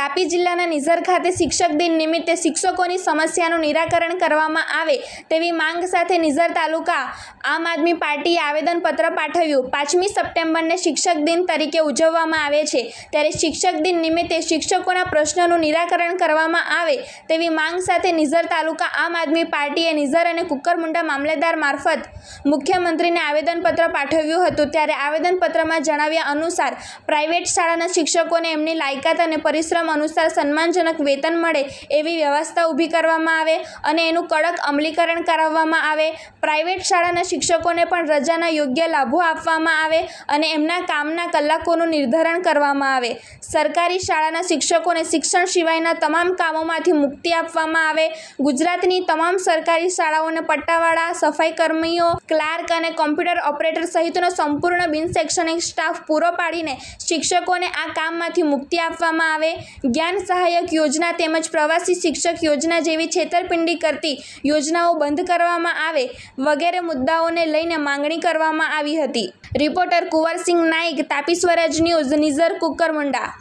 તાપી જિલ્લાના નિઝર ખાતે શિક્ષક દિન નિમિત્તે શિક્ષકોની સમસ્યાનું નિરાકરણ કરવામાં આવે તેવી માંગ સાથે નિઝર તાલુકા આમ આદમી પાર્ટીએ આવેદનપત્ર પાઠવ્યું. પાંચમી સપ્ટેમ્બરને શિક્ષક દિન તરીકે ઉજવવામાં આવે છે. ત્યારે શિક્ષક દિન નિમિત્તે શિક્ષકોના પ્રશ્નોનું નિરાકરણ કરવામાં આવે તેવી માંગ સાથે નિઝર તાલુકા આમ આદમી પાર્ટીએ નિઝર અને કુકરમુંડા મામલેદાર મારફત મુખ્યમંત્રીને આવેદનપત્ર પાઠવ્યું હતું. ત્યારે આવેદનપત્રમાં જણાવ્યા અનુસાર, પ્રાઇવેટ શાળાના શિક્ષકોને એમની લાયકાત અને પરિશ્રમ અનુસાર સન્માનજનક વેતન મળે એવી વ્યવસ્થા ઊભી કરવામાં આવે અને એનું કડક અમલીકરણ કરાવવામાં આવે. પ્રાઇવેટ શાળાના શિક્ષકોને પણ રજાના યોગ્ય લાભો આપવામાં આવે અને એમના કામના કલાકોનું નિર્ધારણ કરવામાં આવે. સરકારી શાળાના શિક્ષકોને શિક્ષણ સિવાયના તમામ કામોમાંથી મુક્તિ આપવામાં આવે. ગુજરાતની તમામ સરકારી શાળાઓને પટ્ટાવાળા, સફાઈ કર્મીઓ, ક્લાર્ક અને કોમ્પ્યુટર ઓપરેટર સહિતનો સંપૂર્ણ બિન શૈક્ષણિક સ્ટાફ પૂરો પાડીને શિક્ષકોને આ કામમાંથી મુક્તિ આપવામાં આવે. જ્ઞાન સહાયક યોજના તેમજ પ્રવાસી શિક્ષક યોજના જેવી છેતરપિંડી કરતી યોજનાઓ બંધ કરવામાં આવે વગેરે મુદ્દાઓને લઈને માંગણી કરવામાં આવી હતી. Reporter Kunvarsinh Naik Tapi Swaraj news, Nizar Kukarmunda.